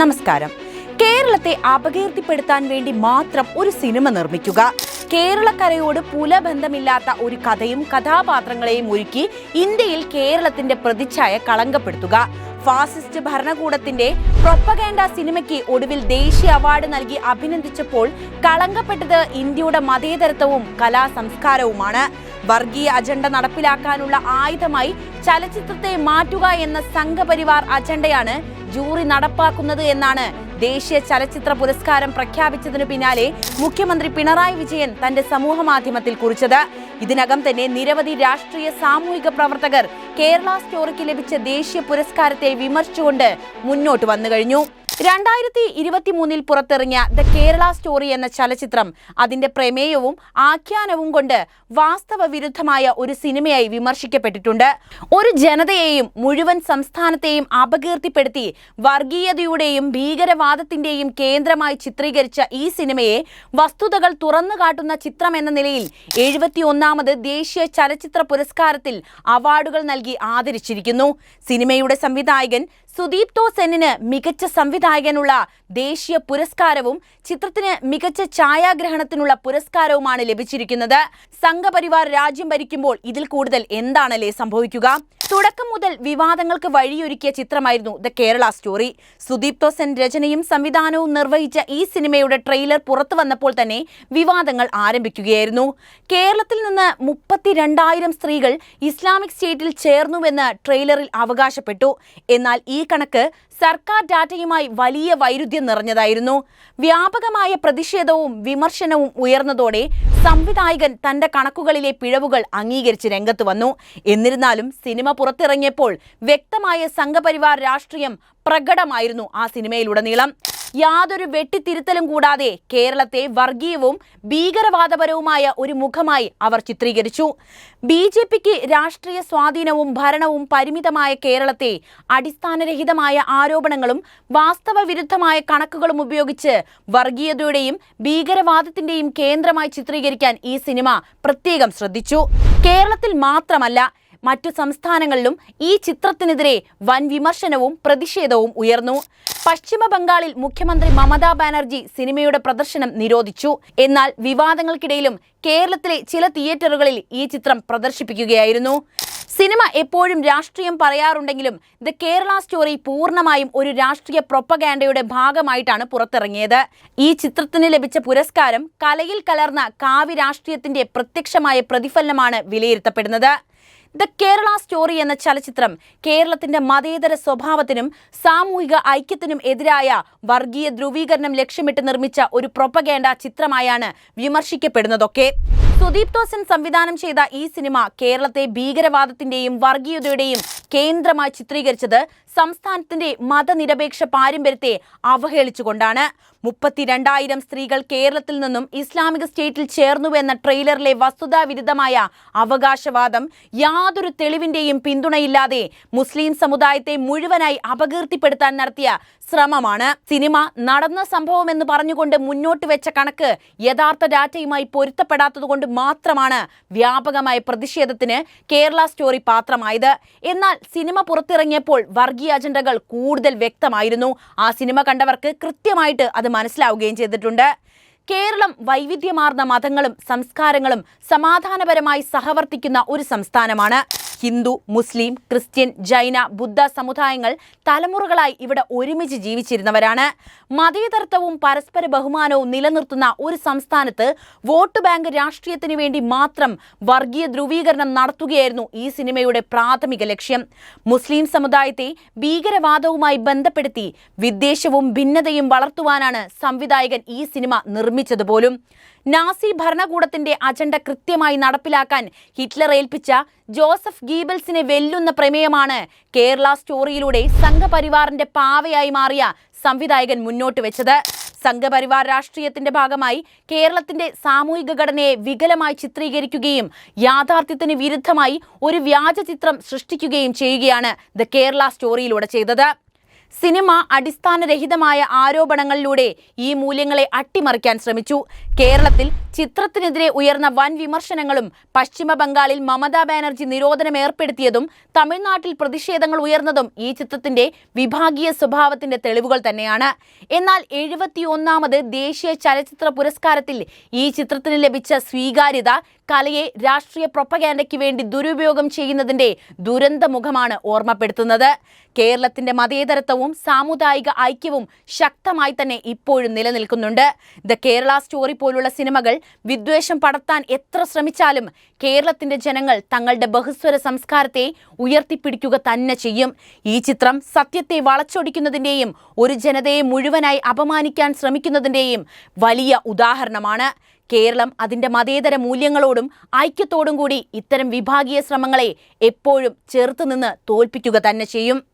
നമസ്കാരം. കേരളത്തെ അപകീർത്തിപ്പെടുത്താൻ വേണ്ടി മാത്രം ഒരു സിനിമ നിർമ്മിക്കുക. കേരളക്കരയോട് പുലബന്ധമില്ലാത്ത ഒരു കഥയും കഥാപാത്രങ്ങളെയും ഒരുക്കി ഇന്ത്യയിൽ കേരളത്തിന്റെ പ്രതിച്ഛായ കളങ്കപ്പെടുത്തുക. ഫാസിസ്റ്റ് ഭരണകൂടത്തിന്റെ പ്രൊപ്പഗേണ്ട സിനിമയ്ക്ക് ഒടുവിൽ ദേശീയ അവാർഡ് നൽകി അഭിനന്ദിച്ചപ്പോൾ കളങ്കപ്പെട്ടത് ഇന്ത്യയുടെ മതേതരത്വവും കലാ സംസ്കാരവുമാണ് വർഗീയ അജണ്ട നടപ്പിലാക്കാനുള്ള ആയുധമായി ചലച്ചിത്രത്തെ മാറ്റുക എന്ന സംഘപരിവാർ അജണ്ടയാണ് ജൂറി നടപ്പാക്കുന്നത് എന്നാണ് ദേശീയ ചലച്ചിത്ര പുരസ്കാരം പ്രഖ്യാപിച്ചതിനു പിന്നാലെ മുഖ്യമന്ത്രി പിണറായി വിജയൻ തന്റെ സമൂഹ മാധ്യമത്തിൽ കുറിച്ചത്. ഇതിനകം തന്നെ നിരവധി രാഷ്ട്രീയ സാമൂഹിക പ്രവർത്തകർ കേരള സ്റ്റോറിക്ക് ലഭിച്ച ദേശീയ പുരസ്കാരത്തെ വിമർശിച്ചുകൊണ്ട് മുന്നോട്ട് വന്നു കഴിഞ്ഞു. രണ്ടായിരത്തി ഇരുപത്തി മൂന്നിൽ പുറത്തിറങ്ങിയ ദ കേരള സ്റ്റോറി എന്ന ചലച്ചിത്രം അതിന്റെ പ്രമേയവും ആഖ്യാനവും കൊണ്ട് വാസ്തവ വിരുദ്ധമായ ഒരു സിനിമയായി വിമർശിക്കപ്പെട്ടിട്ടുണ്ട്. ഒരു ജനതയെയും മുഴുവൻ സംസ്ഥാനത്തെയും അപകീർത്തിപ്പെടുത്തി വർഗീയതയുടെയും ഭീകരവാദത്തിന്റെയും കേന്ദ്രമായി ചിത്രീകരിച്ച ഈ സിനിമയെ വസ്തുതകൾ തുറന്നു കാട്ടുന്ന ചിത്രം എന്ന നിലയിൽ എഴുപത്തി ഒന്നാമത് ദേശീയ ചലച്ചിത്ര പുരസ്കാരത്തിൽ അവാർഡുകൾ നൽകി ആദരിച്ചിരിക്കുന്നു. സിനിമയുടെ സംവിധായകൻ സുദീപ് സെന്നിന് മികച്ച സംവിധായകനുള്ള ദേശീയ പുരസ്കാരവും ചിത്രത്തിന് മികച്ച ഛായാഗ്രഹണത്തിനുള്ള പുരസ്കാരവുമാണ് ലഭിച്ചിരിക്കുന്നത്. സംഘപരിവാർ രാജ്യം ഭരിക്കുമ്പോൾ ഇതിൽ കൂടുതൽ എന്താണല്ലേ സംഭവിക്കുക? തുടക്കം മുതൽ വിവാദങ്ങൾക്ക് വഴിയൊരുക്കിയ ചിത്രമായിരുന്നു ദ കേരള സ്റ്റോറി. സുദീപ് തോസൻ രചനയും സംവിധാനവും നിർവഹിച്ച ഈ സിനിമയുടെ ട്രെയിലർ പുറത്തു വന്നപ്പോൾ തന്നെ വിവാദങ്ങൾ ആരംഭിക്കുകയായിരുന്നു. കേരളത്തിൽ നിന്ന് മുപ്പത്തിരണ്ടായിരം സ്ത്രീകൾ ഇസ്ലാമിക് സ്റ്റേറ്റിൽ ചേർന്നുവെന്ന് ട്രെയിലറിൽ അവകാശപ്പെട്ടു. എന്നാൽ ഈ കണക്ക് സർക്കാർ ഡാറ്റയുമായി വലിയ വൈരുദ്ധ്യം നിറഞ്ഞതായിരുന്നു. വ്യാപകമായ പ്രതിഷേധവും വിമർശനവും ഉയർന്നതോടെ സംവിധായകൻ തന്റെ കണക്കുകളിലെ പിഴവുകൾ അംഗീകരിച്ച് രംഗത്ത് വന്നു. എന്നിരുന്നാലും സിനിമ പുറത്തിറങ്ങിയപ്പോൾ വ്യക്തമായ സംഘപരിവാർ രാഷ്ട്രീയം പ്രകടമായിരുന്നു ആ സിനിമയിലുടനീളം. യാതൊരു വെട്ടിത്തിരുത്തലും കൂടാതെ കേരളത്തെ വർഗീയവും ഭീകരവാദപരവുമായ ഒരു മുഖമായി അവർ ചിത്രീകരിച്ചു. ബി ജെ പിക്ക് രാഷ്ട്രീയ സ്വാധീനവും ഭരണവും പരിമിതമായ കേരളത്തെ അടിസ്ഥാനരഹിതമായ ആരോപണങ്ങളും വാസ്തവവിരുദ്ധമായ കണക്കുകളും ഉപയോഗിച്ച് വർഗീയതയുടെയും ഭീകരവാദത്തിന്റെയും കേന്ദ്രമായി ചിത്രീകരിക്കാൻ ഈ സിനിമ പ്രത്യേകം ശ്രദ്ധിച്ചു. കേരളത്തിൽ മാത്രമല്ല മറ്റു സംസ്ഥാനങ്ങളിലും ഈ ചിത്രത്തിനെതിരെ വൻ വിമർശനവും പ്രതിഷേധവും ഉയർന്നു. പശ്ചിമ ബംഗാളിൽ മുഖ്യമന്ത്രി മമതാ ബാനർജി സിനിമയുടെ പ്രദർശനം നിരോധിച്ചു. എന്നാൽ വിവാദങ്ങൾക്കിടയിലും കേരളത്തിലെ ചില തിയേറ്ററുകളിൽ ഈ ചിത്രം പ്രദർശിപ്പിക്കുകയായിരുന്നു. സിനിമ എപ്പോഴും രാഷ്ട്രീയം പറയാറുണ്ടെങ്കിലും ദ കേരള സ്റ്റോറി പൂർണമായും ഒരു രാഷ്ട്രീയ പ്രൊപ്പഗാൻഡയുടെ ഭാഗമായിട്ടാണ് പുറത്തിറങ്ങിയത്. ഈ ചിത്രത്തിന് ലഭിച്ച പുരസ്കാരം കലയിൽ കലർന്ന കാവ്യ രാഷ്ട്രീയത്തിന്റെ പ്രത്യക്ഷമായ പ്രതിഫലനമാണ് വിലയിരുത്തപ്പെടുന്നത്. ദ കേരള സ്റ്റോറി എന്ന ചലച്ചിത്രം കേരളത്തിന്റെ മതേതര സ്വഭാവത്തിനും സാമൂഹിക ഐക്യത്തിനും എതിരായ വർഗീയ ധ്രുവീകരണം ലക്ഷ്യമിട്ട് നിർമ്മിച്ച ഒരു പ്രൊപ്പഗേണ്ട ചിത്രമായാണ് വിമർശിക്കപ്പെടുന്നതൊക്കെ. സുദീപ് തോസൻ സംവിധാനം ചെയ്ത ഈ സിനിമ കേരളത്തെ ഭീകരവാദത്തിന്റെയും വർഗീയതയുടെയും കേന്ദ്രമായി ചിത്രീകരിച്ചത് സംസ്ഥാനത്തിന്റെ മതനിരപേക്ഷ പാരമ്പര്യത്തെ അവഹേളിച്ചുകൊണ്ടാണ്. മുപ്പത്തിരണ്ടായിരം സ്ത്രീകൾ കേരളത്തിൽ നിന്നും ഇസ്ലാമിക സ്റ്റേറ്റിൽ ചേർന്നുവെന്ന ട്രെയിലറിലെ വസ്തുതാവിരുദ്ധമായ അവകാശവാദം യാതൊരു തെളിവിന്റെയും പിന്തുണയില്ലാതെ മുസ്ലിം സമുദായത്തെ മുഴുവനായി അപകീർത്തിപ്പെടുത്താൻ നടത്തിയ ശ്രമമാണ്. സിനിമ നടന്ന സംഭവം എന്ന് പറഞ്ഞുകൊണ്ട് മുന്നോട്ട് വെച്ച കണക്ക് യഥാർത്ഥ ഡാറ്റയുമായി പൊരുത്തപ്പെടാത്തതുകൊണ്ട് മാത്രമാണ് വ്യാപകമായ പ്രതിഷേധത്തിന് കേരള സ്റ്റോറി പാത്രമായത്. എന്നാൽ സിനിമ പുറത്തിറങ്ങിയപ്പോൾ വർഗീയ അജണ്ടകൾ കൂടുതൽ വ്യക്തമായിരുന്നു. ആ സിനിമ കണ്ടവർക്ക് കൃത്യമായിട്ട് അത് മനസ്സിലാവുകയും ചെയ്തിട്ടുണ്ട്. കേരളം വൈവിധ്യമാർന്ന മതങ്ങളും സംസ്കാരങ്ങളും സമാധാനപരമായി സഹവർത്തിക്കുന്ന ഒരു സംസ്ഥാനമാണ്. ഹിന്ദു മുസ്ലിം ക്രിസ്ത്യൻ ജൈന ബുദ്ധ സമുദായങ്ങൾ തലമുറകളായി ഇവിടെ ഒരുമിച്ച് ജീവിച്ചിരുന്നവരാണ്. മതേതരത്വവും പരസ്പര ബഹുമാനവും നിലനിർത്തുന്ന ഒരു സംസ്ഥാനത്ത് വോട്ട് ബാങ്ക് രാഷ്ട്രീയത്തിന് വേണ്ടി മാത്രം വർഗീയ ധ്രുവീകരണം നടത്തുകയായിരുന്നു ഈ സിനിമയുടെ പ്രാഥമിക ലക്ഷ്യം. മുസ്ലിം സമുദായത്തെ ഭീകരവാദവുമായി ബന്ധപ്പെടുത്തി വിദ്വേഷവും ഭിന്നതയും വളർത്തുവാനാണ് സംവിധായകൻ ഈ സിനിമ നിർമ്മിച്ചത് പോലും. നാസി ഭരണകൂടത്തിന്റെ അജണ്ട കൃത്യമായി നടപ്പിലാക്കാൻ ഹിറ്റ്ലർ ഏൽപ്പിച്ച ജോസഫ് ഗീബൽസിനെ വെല്ലുന്ന പ്രമേയമാണ് കേരള സ്റ്റോറിയിലൂടെ സംഘപരിവാറിന്റെ പാവയായി മാറിയ സംവിധായകൻ മുന്നോട്ട് വെച്ചത്. സംഘപരിവാർ രാഷ്ട്രീയത്തിന്റെ ഭാഗമായി കേരളത്തിന്റെ സാമൂഹിക ഘടനയെ വികലമായി ചിത്രീകരിക്കുകയും യാഥാർത്ഥ്യത്തിന് വിരുദ്ധമായി ഒരു വ്യാജ ചിത്രം സൃഷ്ടിക്കുകയും ചെയ്യുകയാണ് ദ കേരള സ്റ്റോറിയിലൂടെ ചെയ്തത്. സിനിമ അടിസ്ഥാനരഹിതമായ ആരോപണങ്ങളിലൂടെ ഈ മൂല്യങ്ങളെ അട്ടിമറിക്കാൻ ശ്രമിച്ചു. കേരളത്തിൽ ചിത്രത്തിനെതിരെ ഉയർന്ന വൻ വിമർശനങ്ങളും പശ്ചിമ ബംഗാളിൽ മമതാ ബാനർജി നിരോധനം ഏർപ്പെടുത്തിയതും തമിഴ്നാട്ടിൽ പ്രതിഷേധങ്ങൾ ഉയർന്നതും ഈ ചിത്രത്തിന്റെ വിഭാഗീയ സ്വഭാവത്തിന്റെ തെളിവുകൾ തന്നെയാണ്. എന്നാൽ എഴുപത്തിയൊന്നാമത് ദേശീയ ചലച്ചിത്ര പുരസ്കാരത്തിൽ ഈ ചിത്രത്തിന് ലഭിച്ച സ്വീകാര്യത കലയെ രാഷ്ട്രീയ പ്രൊപ്പഗാൻഡയ്ക്ക് വേണ്ടി ദുരുപയോഗം ചെയ്യുന്നതിന്റെ ദുരന്തമുഖമാണ് ഓർമ്മപ്പെടുത്തുന്നത്. കേരളത്തിന്റെ മതേതരത്വവും സാമുദായിക ഐക്യവും ശക്തമായി തന്നെ ഇപ്പോഴും നിലനിൽക്കുന്നുണ്ട്. ദ കേരള സ്റ്റോറി പോലുള്ള സിനിമകൾ വിദ്വേഷം പടർത്താൻ എത്ര ശ്രമിച്ചാലും കേരളത്തിന്റെ ജനങ്ങൾ തങ്ങളുടെ ബഹുസ്വര സംസ്കാരത്തെ ഉയർത്തിപ്പിടിക്കുക തന്നെ ചെയ്യും. ഈ ചിത്രം സത്യത്തെ വളച്ചൊടിക്കുന്നതിന്റെയും ഒരു ജനതയെ മുഴുവനായി അപമാനിക്കാൻ ശ്രമിക്കുന്നതിന്റെയും വലിയ ഉദാഹരണമാണ്. കേരളം അതിന്റെ മതേതര മൂല്യങ്ങളോടും ഐക്യത്തോടും കൂടി ഇത്തരം വിഭാഗീയ ശ്രമങ്ങളെ എപ്പോഴും ചെറുത്തുനിന്ന് തോൽപ്പിക്കുക തന്നെ ചെയ്യും.